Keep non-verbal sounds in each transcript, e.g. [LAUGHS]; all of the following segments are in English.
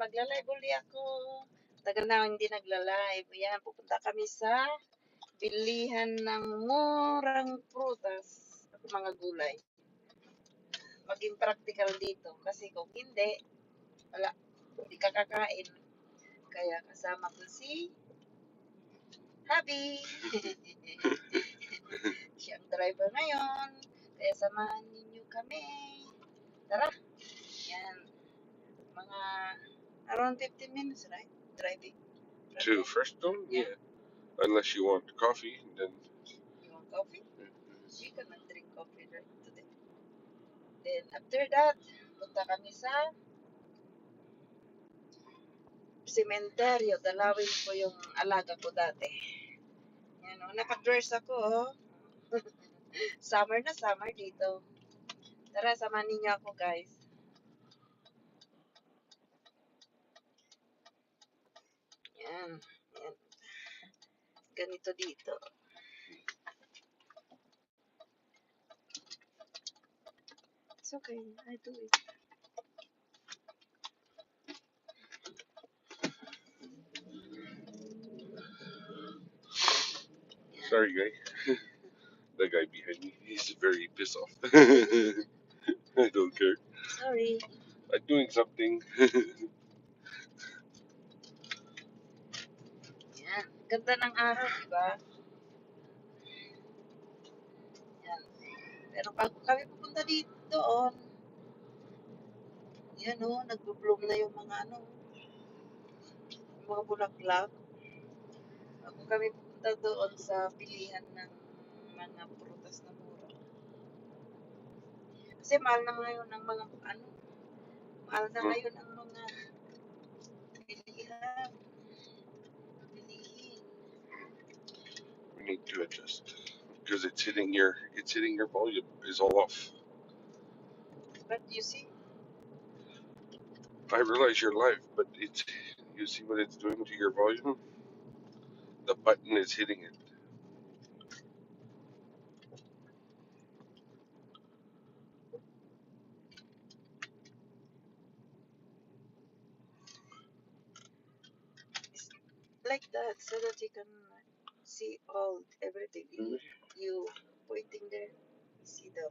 magla-live uli ako. Tagal na hindi nagla-live. Yan, pupunta kami sa bilihan ng murang prutas at mga gulay. Maging practical dito. Kasi kung hindi, wala, hindi ka kakain. Kaya kasama ko si Habi. [LAUGHS] Siya ang driver ngayon. Kaya samahan ninyo kami. Tara. Yan. Mga around 15 minutes, right? Driving. To Firstone? Yeah. Yeah. Unless you want coffee, then. You want coffee? We can drink coffee right today. Then after that, punta kami sa sementeryo. Dalawin ko yung alaga ko dati. Yan o, naka-dress ako oh. [LAUGHS] summer na summer dito. Tara, samahan ninyo ako guys. Yan. Yan. Ganito dito. It's okay. I do it. Sorry, guy. [LAUGHS] that guy behind me, he's very pissed off. [LAUGHS] I don't care. Sorry. I'm doing something. [LAUGHS] Ganda ng araw, di ba? Yan. Pero bago kami pupunta dito doon, yan o, nagbo-bloom na yung mga ano, yung mga bulaklak. Bago kami pupunta doon sa pilihan ng mga prutas na mura. Kasi mahal na ngayon ng mga ano, mahal na Hmm. ngayon ang mga bilihan. Need to adjust because it's hitting your it's hitting your volume is all off. But you see, I realize you're live, but it's you see what it's doing to your volume. The button is hitting it. it's like that so that you can see all everything. You, you pointing there, see the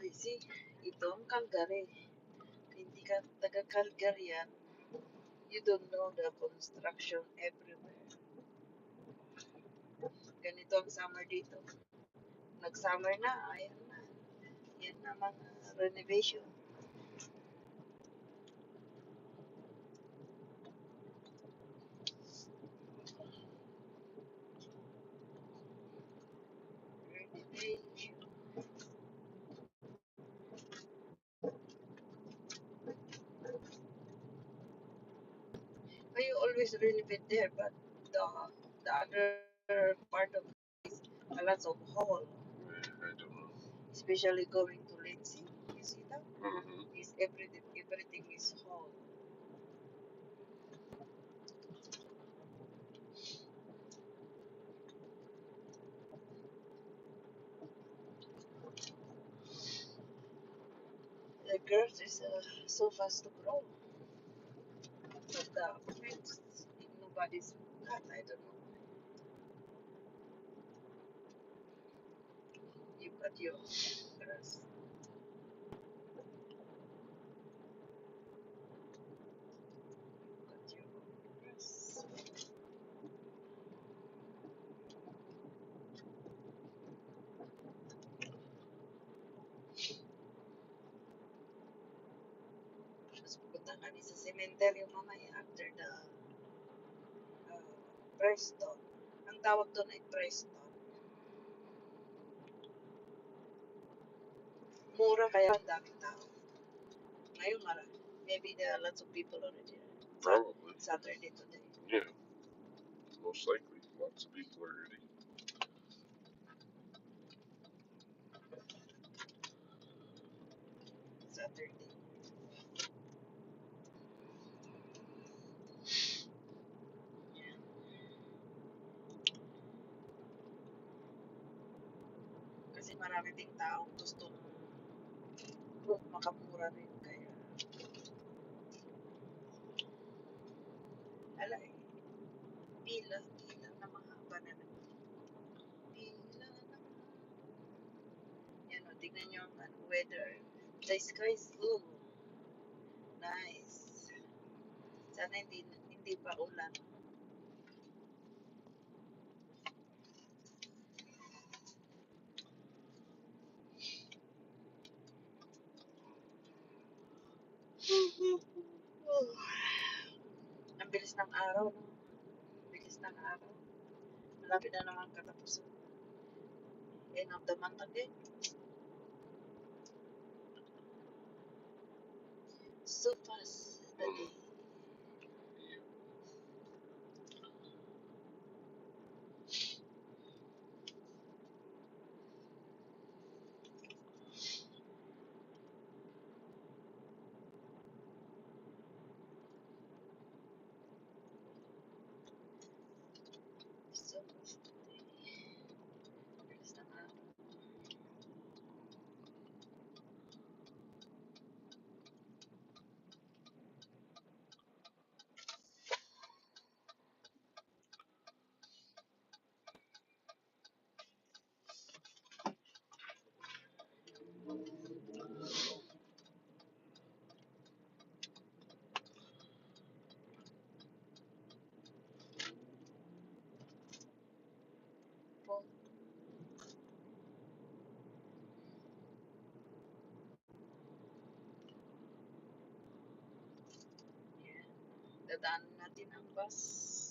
I see, ito ang Calgary. Hindi ka taga Calgary yan. You don't know the construction everywhere. Ganito ang summer dito. Nag-summer na, ayan na. Yan na mga. Renovation. Always renovate there, but the the other part of it is a lot of hole, I don't know. especially going to Lindsay. You see that? hmm Is everything everything is hole. The grass is uh, so fast to grow. But the fence, nobody's. I don't know. You cut your grass. Your Preston. Ang tawag doon ay Preston. Mura kaya ang daming tao. Ngayon marami. Maybe there are lots of people already. Probably. Saturday today. Yeah. Most likely. Lots of people already. Saturday. Tao gustong fruit makamura rin kaya. Ala eh, pila pila na mahaba na naman pila na mahaba yan o tignan nyo ang ano, weather. The sky is blue. Nice. Sana hindi hindi pa ulan ang bilis ng araw no? Bilis ng araw. Malapit na naman katapusan end of the month again. So fast dadaan natin ang bus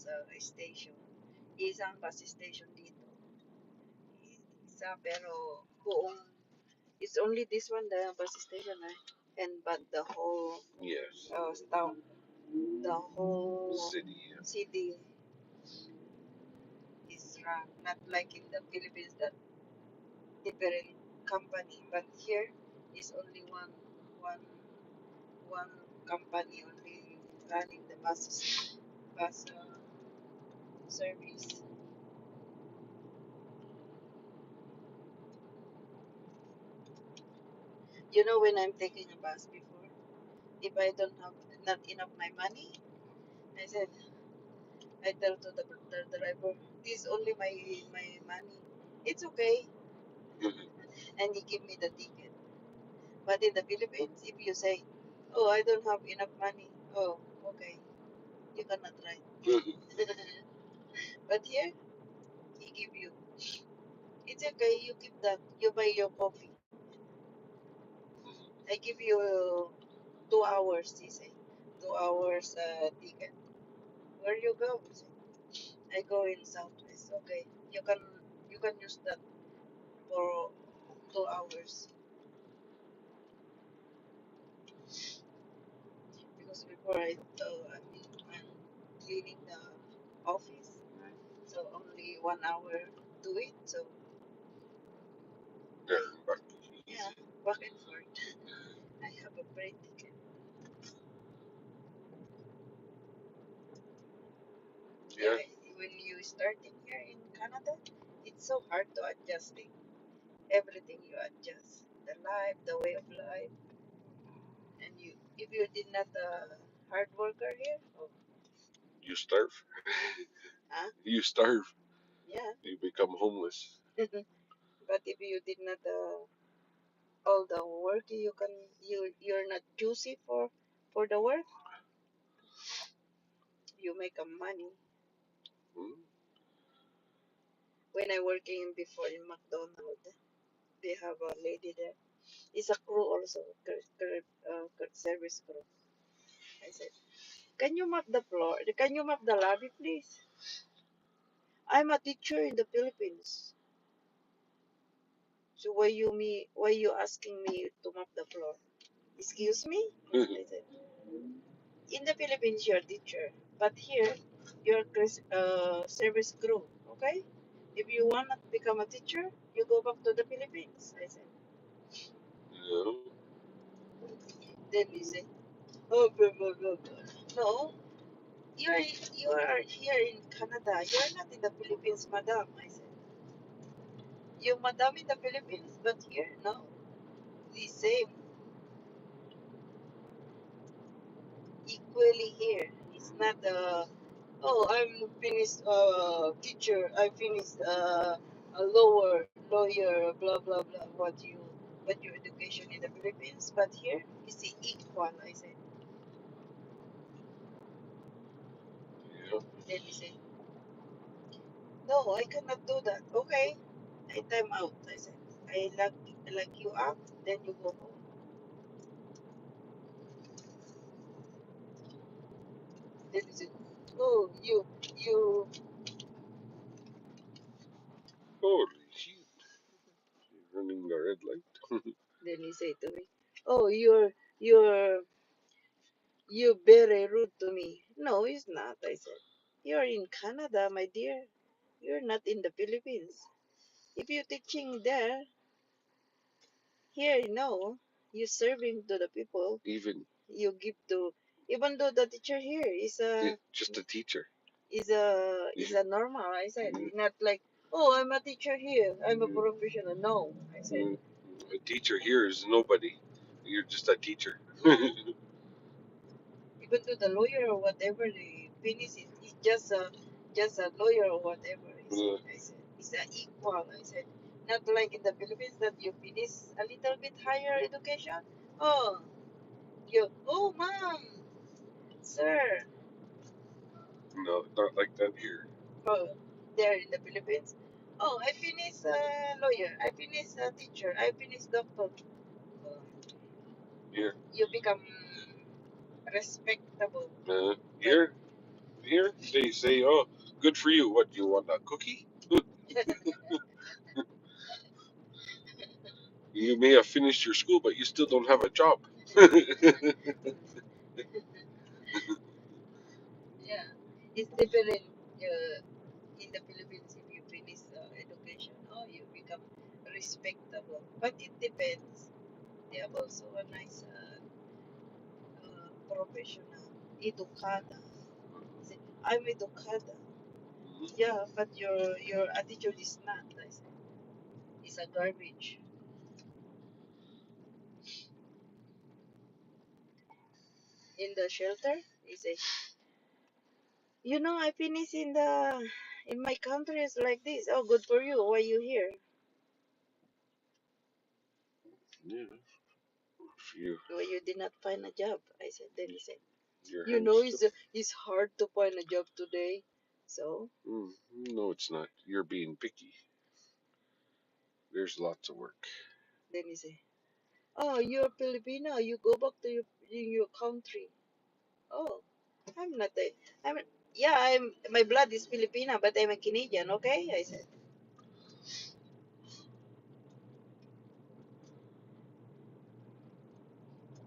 sa station isang bus station dito isa pero buong it's only this one the bus station eh and but the whole Yes. uh, town the whole City. yeah. city is run not like in the Philippines that different company but here is only one one one company only running buses bus uh, service. You know when I'm taking a bus before if I don't have not enough my money I said I tell to the, the driver this only my my money. It's okay. [LAUGHS] And he give me the ticket. But in the Philippines if you say oh I don't have enough money oh okay you cannot try. [LAUGHS] but here he give you. It's okay you keep that you buy your coffee. I give you two hours he say. Two hours uh, ticket. Where you go? He say, I go in Southwest okay. You can you can use that for two hours. Because before I uh, I mean, I'm cleaning the office so only one hour to it so. Yeah, back yeah back and forth. I have a great ticket. Yeah. Yeah, when you starting here in Canada, it's so hard to adjusting everything you adjust the life, the way of life, and you if you did not a hard worker here, oh, You starve. Huh? You starve. yeah. You become homeless. [LAUGHS] but if you did not uh, all the work you can you you're not juicy for for the work, you make a money. Hmm? When I working before in McDonald's, they have a lady there. It's a crew also, cur- cur- uh, cur- service crew. I said, can you map the floor? Can you map the lobby, please? I'm a teacher in the Philippines. So why you me? Why you asking me to map the floor? Excuse me? I said, in the Philippines you're a teacher, but here you're a uh, service crew. Okay? If you wanna become a teacher, you go back to the Philippines. I said. no. Then he said, oh, blah, blah no, you're, you're here in Canada. You're not in the Philippines, madam. I said, you madam in the Philippines, but here, no. The same, equally here. It's not, uh, oh, I'm finished uh, teacher. I finished uh, a lower lawyer, blah, blah, blah, what you, what your education in the Philippines. But here, it's the equal, I said. Then he said, No, I cannot do that. Okay, I time out. I said, I lock lock you up. Then you go home. Then he said, Oh, you you. Holy shit. Running the red light. [LAUGHS] Then he said to me, Oh, you're you're you're very rude to me. No, it's not. I said, You're in Canada, my dear. You're not in the Philippines. If you're teaching there, here, no, you're serving to the people. Even You give to, even though the teacher here is a just a teacher. is a is a normal. I said, not like, oh, I'm a teacher here. I'm a Mm. professional. No, I said, Mm. A teacher here is nobody. You're just a teacher. [LAUGHS] even to the lawyer or whatever the finish it, it's just a just a lawyer or whatever. I said, I said it's an equal. I said not like in the Philippines that you finish a little bit higher education. Oh, you oh mom, sir. no, not like that here. Oh, there in the Philippines. Oh, I finished uh, lawyer. I finished a teacher. I finished doctor. Oh, Here. you become respectable. Uh, here, here, they say, oh, good for you. What, do you want a cookie? [LAUGHS] You may have finished your school, but you still don't have a job. [LAUGHS] Yeah, it's different uh, in the Philippines if you finish uh, education. Oh, you become respectable. But it depends. They have also a nice uh, uh, professional. Educada. I'm educada. Yeah, but your your attitude is not. I said, it's a garbage. In the shelter, he say, you know, I finish in the in my country is like this. Oh, good for you. Why you here? Yeah. You, Why you did not find a job? I said. Then he said, your you know, it's it's hard to find a job today. So Mm, no, it's not. You're being picky. There's lots of work. then he say, oh, you're Filipino. You go back to your in your country. Oh, I'm not a. I'm yeah. I'm my blood is Filipina, but I'm a Canadian. Okay, I said.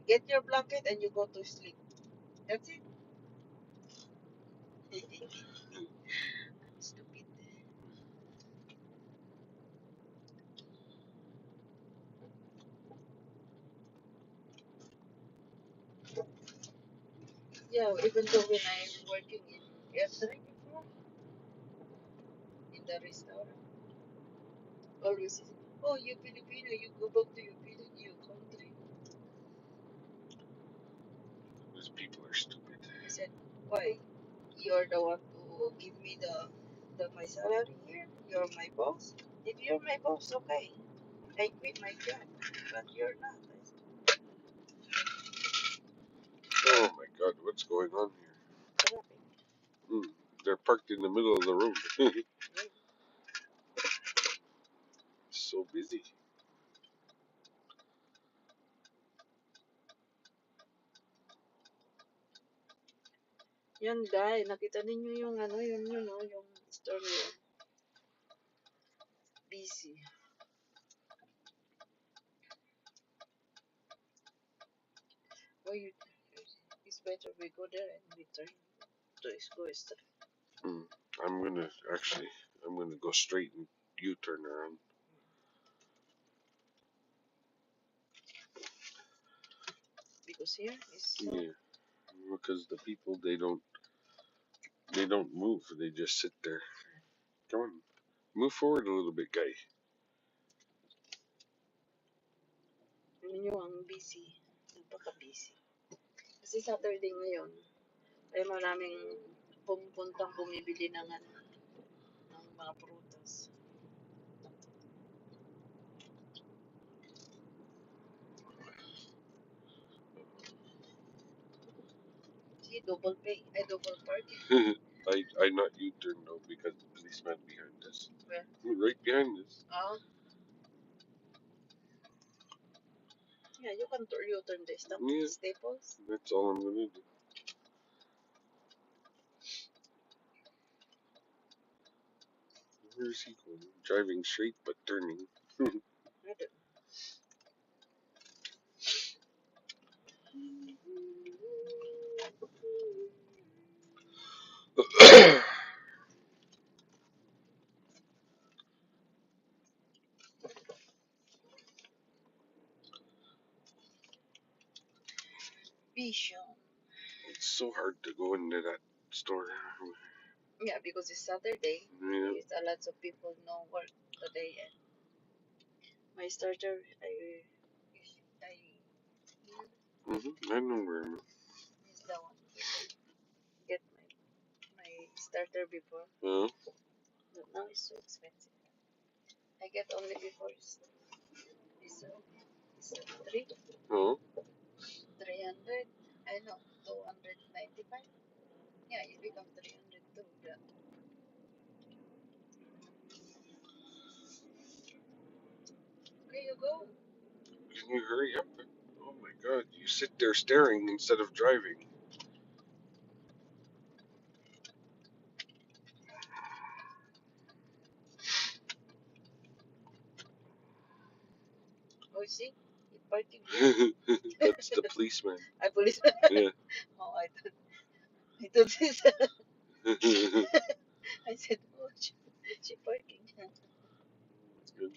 Get your blanket and you go to sleep. That's it. Stupid. Yeah, even though when I'm working in Airstream before, in the restaurant, always oh, you Filipino, you go back to your, Pili- your country. These people are stupid. I said, why? You're the one who give me the, the my salary here. You're my boss. If you're my boss, okay. I quit my job, but you're not. I said, Oh my god, what's going on here? traffic. Mm, they're parked in the middle of the road. [LAUGHS] so busy. Yan guy, nakita ninyo yung ano, yun yun, no, yung story yun. Busy. Why you, it's better we go there and we turn to go straight. Mm, I'm gonna actually, I'm gonna go straight and U-turn around. Because here is Yeah, because the people they don't, they don't move. They just sit there. Come on, move forward a little bit, guy. yun yung ang busy. Napaka-busy. Kasi Saturday ngayon, Kaya maraming pumupuntang bumibili ng ng mga prutas. See, double pay, ay double parking. [LAUGHS] I I not U-turn though because the policeman behind us. Where? [LAUGHS] Right behind us. Ah. Yeah, you can turn, you turn this stuff. Yeah. Staples. That's all I'm gonna do. Where is he going? Driving straight but turning. [LAUGHS] I don't It's so hard to go into that store. Yeah, because it's Saturday. Yeah. It's a lot of people no work today. And my starter, I, I hmm I know where. I'm at. is the one get my my starter before, Uh, but now it's so expensive. I get only before it's, it's, it's three oh, three hundred. I know two hundred ninety five. Yeah, it become three hundred too. Yeah. Okay, you go. can you hurry up? Oh my God! You sit there staring instead of driving. Oh, see, he parking here. That's the policeman. I policeman. [LAUGHS] Yeah. [LAUGHS] oh, I thought. I thought this. [LAUGHS] I said, oh, she, she parking. That's good.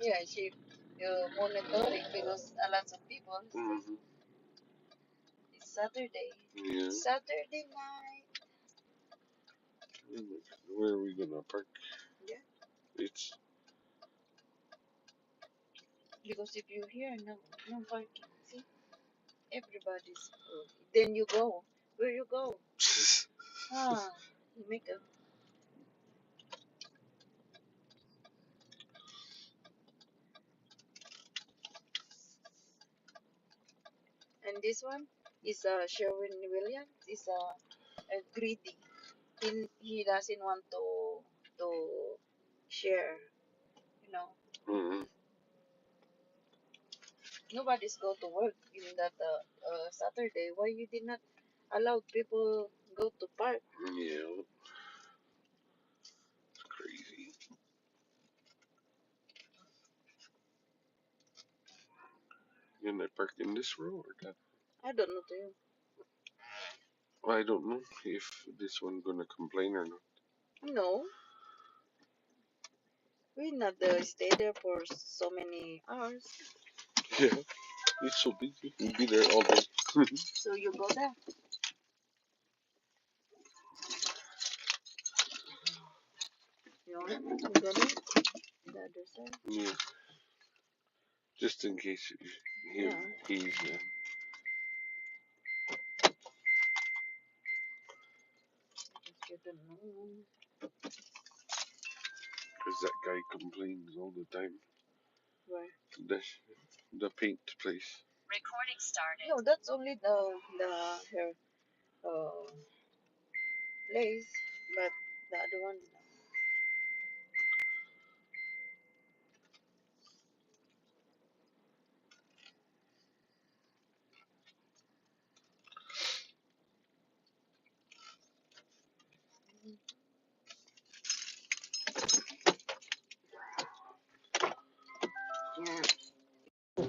Yeah, she uh, monitoring because a lot of people. hmm It's Saturday. Yeah. Saturday night. Where are we gonna park? Yeah. It's Because if you hear no no parking, see, everybody's. Uh, then you go. Where you go? [LAUGHS] Ah, you make a. And this one is uh, Sherwin Williams. Is a, a greedy. He, he doesn't want to to share. You know, Mhm. Nobody's go to work in that uh, uh, Saturday. Why you did not allow people go to park? yeah. It's crazy. Can I park in this row or that? I don't know to you. I don't know if this one gonna complain or not. No. We not uh, stay there for so many hours. Yeah. It's so busy. We'll be there all day. So you go there. You want to go there? The other side? yeah. Just in case he, Yeah. he's uh, Because you don't. Because that guy complains all the time. Where? The, the paint place. Recording started. No, that's only the the her uh, place, but the other one. no.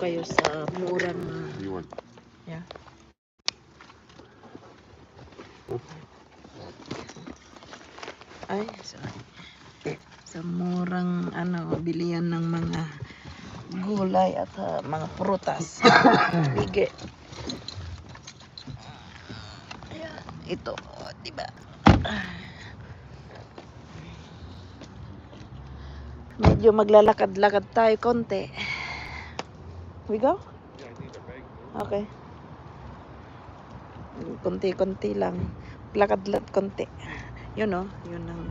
Kayo sa murang uh, want? ay sorry. sa murang ano bilihan ng mga gulay at uh, mga prutas. [COUGHS] Bige. Ayan, ito, oh, di ba? Medyo maglalakad-lakad tayo konti. We go? Yeah, I need a bag. Okay. Konti-konti lang. Lakad-lakad konti. Yun oh, yun ang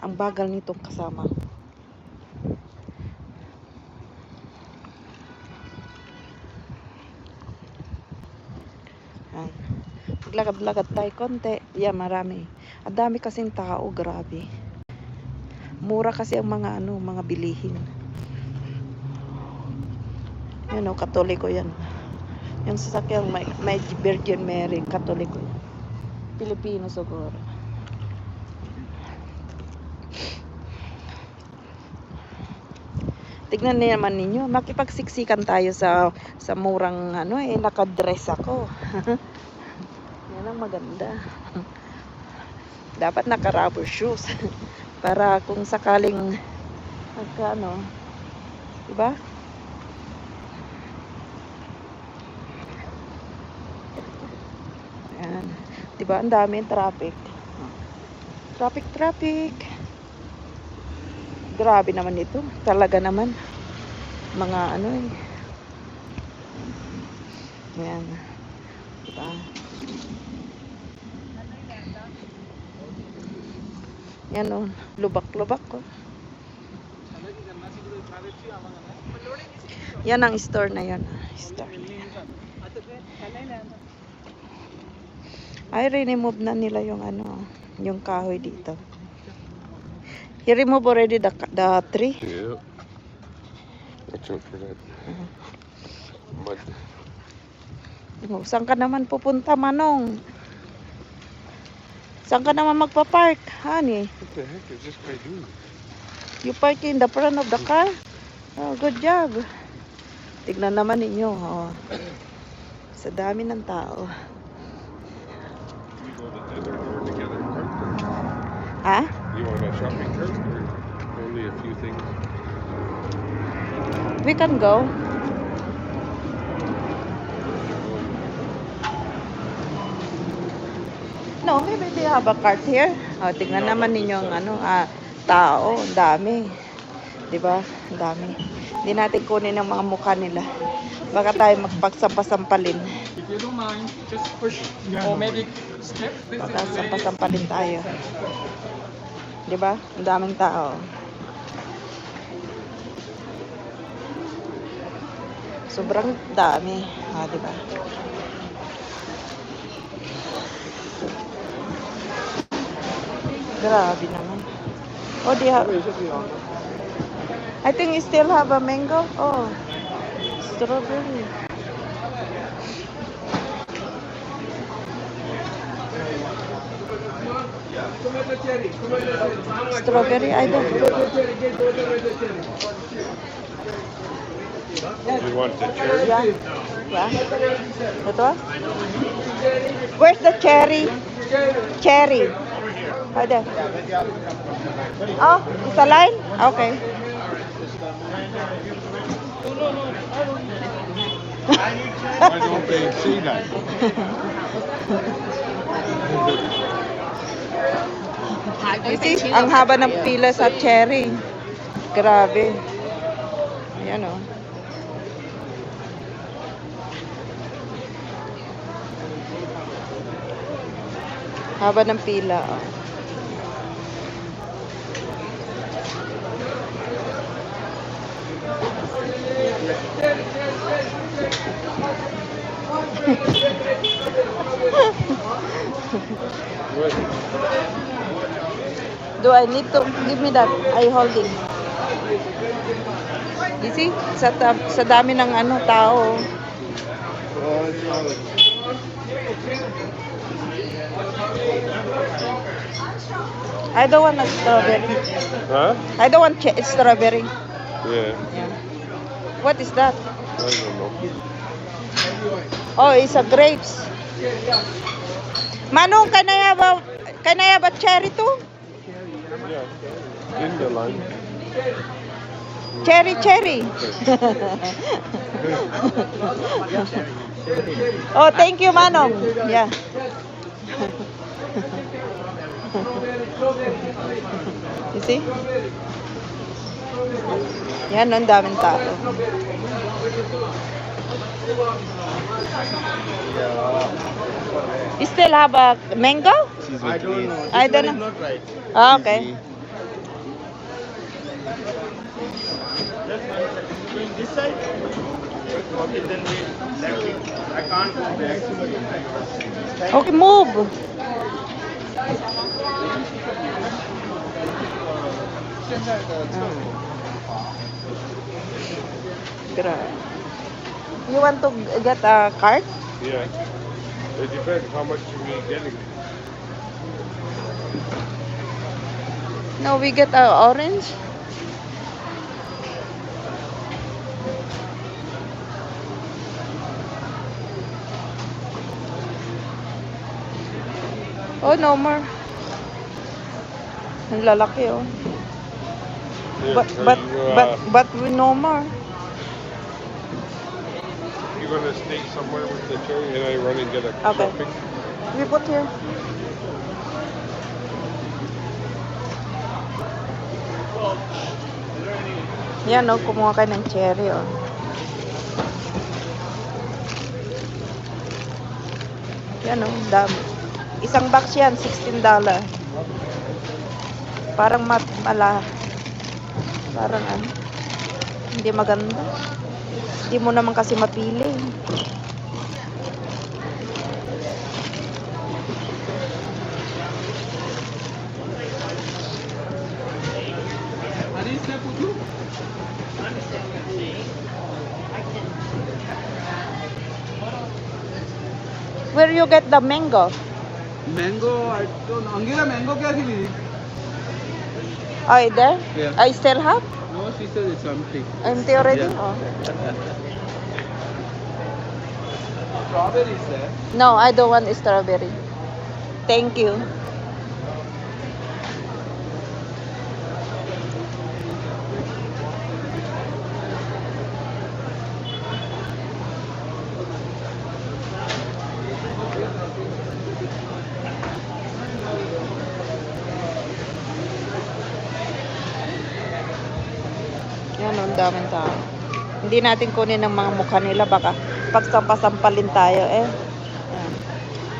ang bagal nitong kasama. Maglakad-lakad tayo konti. Yeah, marami. Ang dami kasing tao, grabe. Mura kasi ang mga ano, mga bilihin. Yan o, katoliko yan. Yung sasakyan may, may Virgin Mary, katoliko yan. Pilipino siguro. Tignan niyo naman ninyo, makipagsiksikan tayo sa sa murang ano eh, nakadress ako. [LAUGHS] Yan ang maganda. [LAUGHS] Dapat naka-rubber shoes. [LAUGHS] Para kung sakaling nagka ano, diba? Ayan. Diba? Ang dami traffic. Traffic, traffic. Grabe naman ito. Talaga naman. Mga ano eh. Ayan. Diba? Yan o. Lubak-lubak ko. Yan ang store na yan. Store. Ay, remove na nila yung ano, yung kahoy dito. He remove already the, the tree. Yeah. Watch out for that. Mud. Oh, saan ka naman pupunta, Manong? Saan ka naman magpa-park, honey? What the heck is this guy doing? You park in the front of the car? Oh, good job. Tignan naman ninyo, oh. Sa dami ng tao. Ha? You want a shopping cart or only a few things? We can go. No, maybe they have a cart here. Oh, tignan naman ninyo ang ano, ah, tao, dami. 'Di ba? Dami. Hindi natin kunin ang mga mukha nila. Baka tayo magpagsampasampalin. If you don't mind, just push or maybe step Baka sampasampalin tayo. 'Di ba? Ang daming tao. Sobrang dami. Ah, 'di ba? Grabe naman. Oh, they have, I think you still have a mango. Oh, strawberry. Strawberry, I don't. You want the cherry? Yeah. Yeah. Ito? Where's the cherry? Cherry. There. Oh, it's a line? Okay. Why don't they see that? See, ang haba ng pila sa cherry. Grabe. Ayan oh. Haba ng pila. Oh. What? Do I need to give me that? I holding. You see? Sa, sa dami ng ano tao. I don't want a strawberry. Huh? I don't want strawberry. Yeah, Yeah. What is that? I don't know. Oh, it's a grapes. Manong, can I have a, can I have a cherry too? In the. Cherry, cherry. oh, thank you, Manong. Yeah. You see? Yan, ang daming tao. You still have a mango? I don't know. I don't know. is not right. Ah, okay. Going this side? Okay, then we let it. I can't go back. Okay, move. Grabe. You want to get a card? Yeah. It depends how much be getting. No, we get a orange. Oh, no more. Ang lalaki oh. Yeah, But so but you, uh, but but we no more. You gonna stay somewhere with the cherry and I run and get a Okay. shopping? We put here. Yan oh, kumuha ka ng cherry oh. Yan oh, dami. Isang box yan, $16. Parang mat mala. Parang ano. Hindi maganda. Hindi mo naman kasi mapili. Where you get the mango? Mango, I don't know. Angela, mango kya khili? Oh, there? Yeah. I still have? She said it's empty. Empty already? Yeah. Oh. Strawberries there. No, I don't want strawberry. Thank you. Ang daming tao. Hindi natin kunin ang mga mukha nila. Baka pagsampasampalin tayo eh.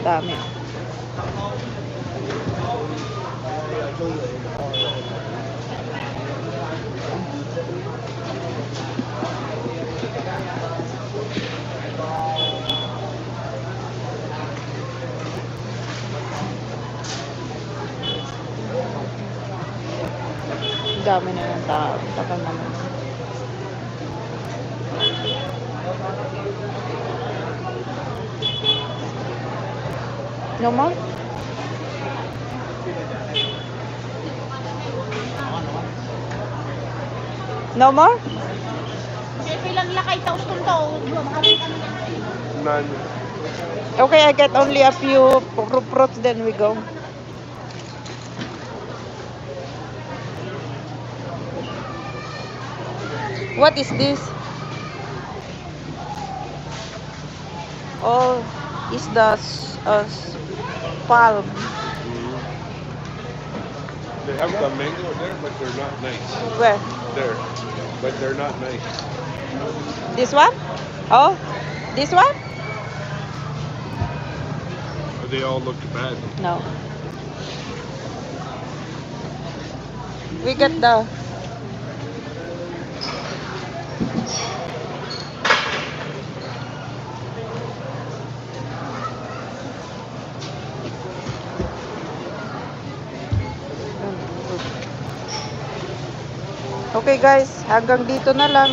Dami. Dami na ng tao. Tagal naman. No more? No more? None. Okay, I get only a few fru- fruits, then we go. What is this? Oh, is the uh, palm. They have the mango there, but they're not nice. Where? There. But they're not nice. This one? Oh, this one? They all look bad. No. We get the. Okay guys, hanggang dito na lang.